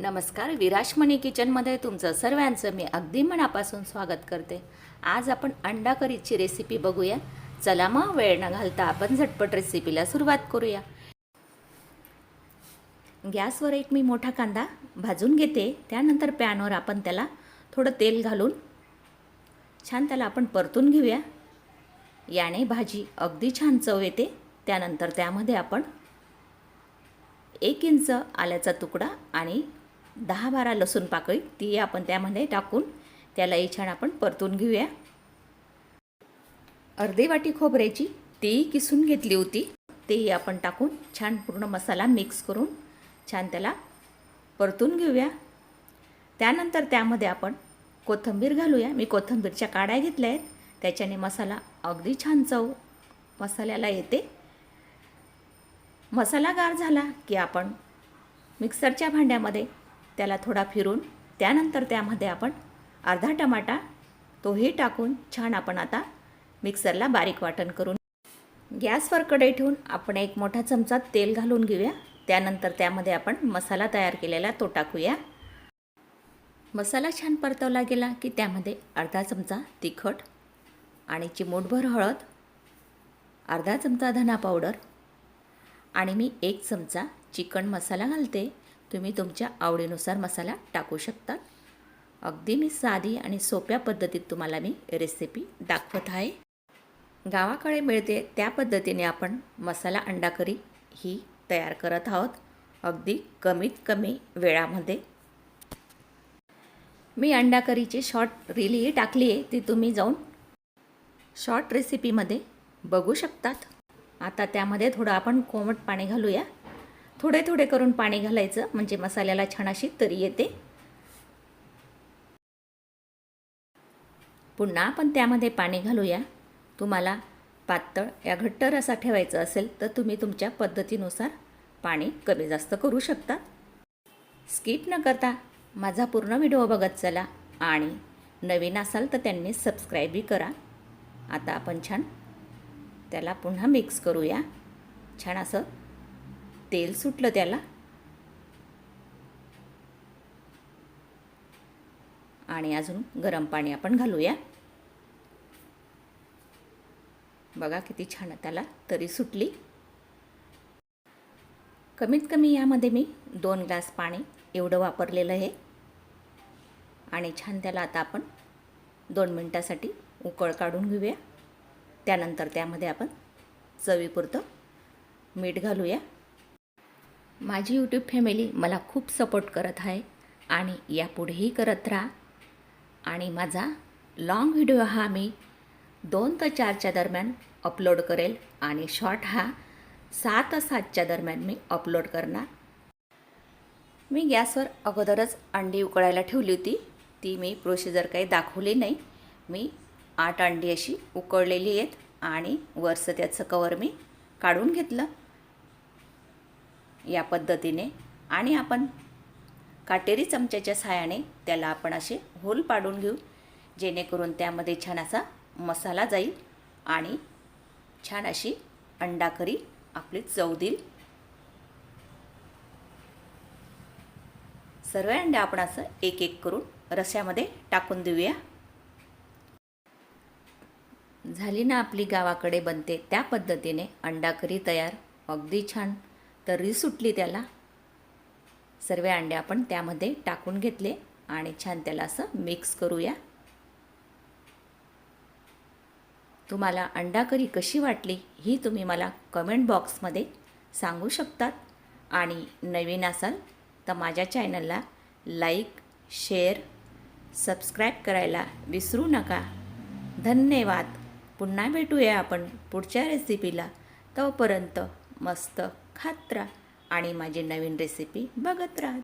नमस्कार विराशमणी किचनमध्ये तुमचं सर्वांचं मी अगदी मनापासून स्वागत करते. आज आपण अंडा करीची रेसिपी बघूया. चला मग वेळ न घालता आपण झटपट रेसिपीला सुरुवात करूया. गॅसवर एक मी मोठा कांदा भाजून घेते. त्यानंतर पॅनवर आपण त्याला थोडं तेल घालून छान त्याला आपण परतून घेऊया. याने भाजी अगदी छान चव येते. त्यानंतर त्यामध्ये आपण एक इंच आल्याचा तुकडा आणि दहा बारा लसूण पाकळी ती आपण त्यामध्ये टाकून त्यालाही छान आपण परतून घेऊया. अर्धी वाटी खोबऱ्याची तीही किसून घेतली होती. तेही आपण टाकून छान पूर्ण मसाला मिक्स करून छान त्याला परतून घेऊया. त्यानंतर त्यामध्ये आपण कोथिंबीर घालूया. मी कोथिंबीरच्या काड्या घेतल्या आहेत. त्याच्याने मसाला अगदी छान चव मसाल्याला येते. मसाला गार झाला की आपण मिक्सरच्या भांड्यामध्ये त्याला थोडा फिरून त्यानंतर त्यामध्ये आपण अर्धा टमाटा तोही टाकून छान आपण आता मिक्सरला बारीक वाटण करून गॅसवर कढई ठेवून आपण एक मोठा चमचा तेल घालून घेऊया. त्यानंतर त्यामध्ये आपण मसाला तयार केलेला तो टाकूया. मसाला छान परतवला गेला की त्यामध्ये अर्धा चमचा तिखट आणि चिमूटभर हळद अर्धा चमचा धना पावडर आणि मी एक चमचा चिकन मसाला घालते. तुम्ही तुमच्या आवडीनुसार मसाला टाकू शकता. अगदी मी साधी आणि सोप्या पद्धतीत तुम्हाला मी रेसिपी दाखवत आहे. गावाकडे मिळते त्या पद्धतीने आपण मसाला अंडा करी ही तयार करत आहोत. अगदी कमीत कमी वेळामध्ये. मी अंडा करीची शॉर्ट रीलही टाकली आहे ती तुम्ही जाऊन शॉर्ट रेसिपीमध्ये बघू शकतात. आता त्यामध्ये थोडं आपण कोमट पाणी घालूया. थोडे थोडे करून पाणी घालायचं म्हणजे मसाल्याला छान अशी तरी येते. पुन्हा आपण त्यामध्ये पाणी घालूया. तुम्हाला पातळ या घट्ट रसा ठेवायचं असेल तर तुम्ही तुमच्या पद्धतीनुसार पाणी कमी जास्त करू शकता. स्किप न करता माझा पूर्ण व्हिडिओ बघत चला आणि नवीन असाल तर त्यांनी सबस्क्राईबही करा. आता आपण छान त्याला पुन्हा मिक्स करूया. छान असं तेल सुटलं त्याला. आणि अजून गरम पाणी आपण घालूया. बघा किती छान त्याला तरी सुटली. कमीत कमी यामध्ये मी दोन ग्लास पाणी एवढं वापरलेलं आहे. आणि छान त्याला आता आपण दोन मिनटासाठी उकळ काढून घेऊया. त्यानंतर त्यामध्ये आपण चवीपुरतं मीठ घालूया. माझी यूट्यूब फॅमिली मला खूप सपोर्ट करत आहे आणि यापुढेही करत राहा. आणि माझा लाँग व्हिडिओ हा मी दोन ते चारच्या दरम्यान अपलोड करेल आणि शॉर्ट हा सात सातच्या दरम्यान मी अपलोड करणार. मी गॅसवर अगोदरच अंडी उकळायला ठेवली होती. ती मी प्रोसिजर काही दाखवली नाही. मी आठ अंडी अशी उकळलेली आहेत आणि वरचं त्याचं कवर मी काढून घेतलं. या पद्धतीने आणि आपण काटेरी चमच्याच्या सहाय्याने त्याला आपण असे होल पाडून घेऊ जेणेकरून त्यामध्ये छान असा मसाला जाईल आणि छान अशी अंडा करी आपली चव देईल. सर्व अंडे आपण असं एक एक करून रस्यामध्ये टाकून देऊया. झाली ना आपली गावाकडे बनते त्या पद्धतीने अंडा करी तयार. अगदी छान. तर्री सुटली त्याला. सर्व अंडे आपण त्यामध्ये टाकून घेतले आणि छान त्याला असं मिक्स करूया. तुम्हाला अंडा करी कशी वाटली ही तुम्ही मला कमेंट बॉक्समध्ये सांगू शकतात. आणि नवीन असाल तर माझ्या चॅनलला लाईक शेअर सबस्क्राईब करायला विसरू नका. धन्यवाद. पुन्हा भेटूया आपण पुढच्या रेसिपीला तोपर्यंत मस्त खात राहा आणि माझी नवीन रेसिपी बघत राहा.